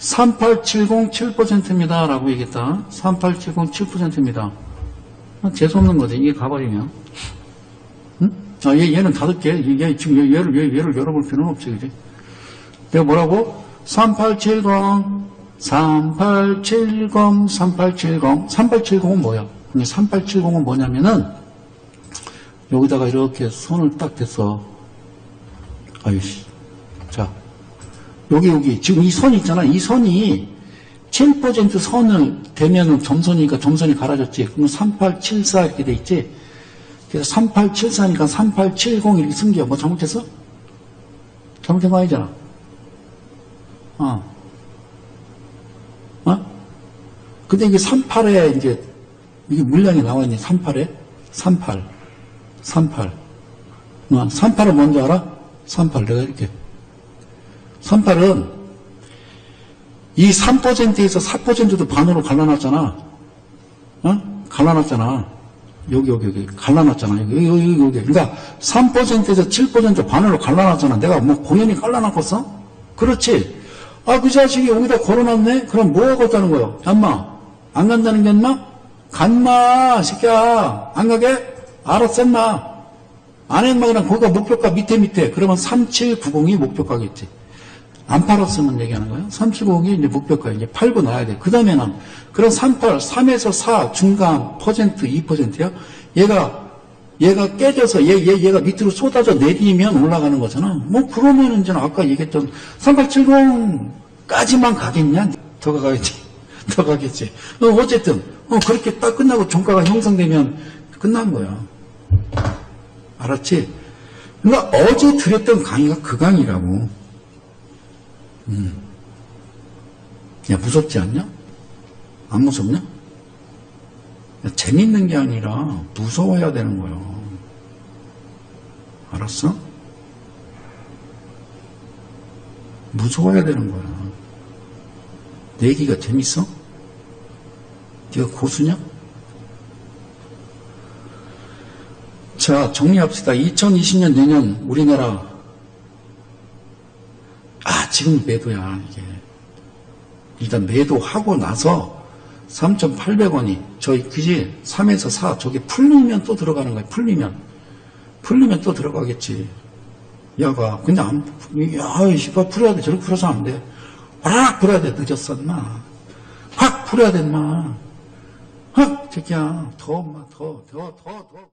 38707%입니다. 라고 얘기했다. 38707%입니다. 아, 재수없는 거지. 이게 가버리면. 응? 아, 얘, 얘는 다섯 개. 얘, 지금 얘, 얘를, 얘, 얘를 열어볼 필요는 없지. 그지? 내가 뭐라고? 3870, 3870, 3870. 3870은 뭐야? 3870은 뭐냐면은, 여기다가 이렇게 손을 딱 댔어. 아유씨. 자. 여기, 여기. 지금 이선 있잖아. 이 선이 7% 선을 대면은 점선이니까 점선이 갈아졌지. 그럼 3874 이렇게 돼 있지. 그래서 3874니까 3870 이렇게 승기야. 뭐 잘못했어? 잘못된 거 아니잖아. 어. 어? 근데 이게 38에 이제 이게 물량이 나와 있네. 38에 38. 38. 어, 38은 뭔지 알아? 38. 내가 이렇게. 38은 이 3%에서 4%도 반으로 갈라놨잖아. 어? 갈라놨잖아. 여기, 여기, 여기. 갈라놨잖아. 여기, 여기, 여기. 그러니까 3%에서 7% 반으로 갈라놨잖아. 내가 뭐 고연히 갈라놨겠어? 그렇지. 아, 그 자식이 여기다 걸어놨네? 그럼 뭐 하겠다는 거예요? 엄마. 안 간다는 게 엄마? 간마, 새끼야. 안 가게? 알았어, 엄마. 안 했마, 그냥 거기가 목표가 밑에 밑에. 그러면 3790이 목표가겠지. 안 팔았으면 얘기하는 거예요. 3790이 이제 목표가 이제 팔고 나야 돼. 그 다음에는, 그런 38, 3에서 4 중간 퍼센트, 2%야? 얘가, 얘가 깨져서 얘, 얘, 얘가 밑으로 쏟아져 내리면 올라가는 거잖아. 뭐, 그러면은 이제 아까 얘기했던 3870까지만 가겠냐? 더 가겠지. 더 가겠지. 어, 어쨌든, 어, 그렇게 딱 끝나고 종가가 형성되면 끝난 거야. 알았지? 그러니까 어제 드렸던 강의가 그 강의라고. 음. 야, 무섭지 않냐? 안 무섭냐? 야, 재밌는 게 아니라 무서워야 되는 거예요. 알았어? 무서워야 되는 거야. 내 얘기가 재밌어? 네가 고수냐? 자, 정리합시다. 2020년 내년 우리나라 아, 지금 매도야, 이게. 일단 매도하고 나서 3,800원이 저희 그지 3에서 4 저기 풀리면 또 들어가는 거야. 풀리면. 풀리면 또 들어가겠지. 야가 근데 안 야, 씨발 풀어야 돼. 저렇게 풀어서 안 돼. 확 풀어야 돼. 늦었어, 인마. 확 풀어야 돼, 인마. 확, 새끼야. 더, 엄마, 더, 더, 더, 더.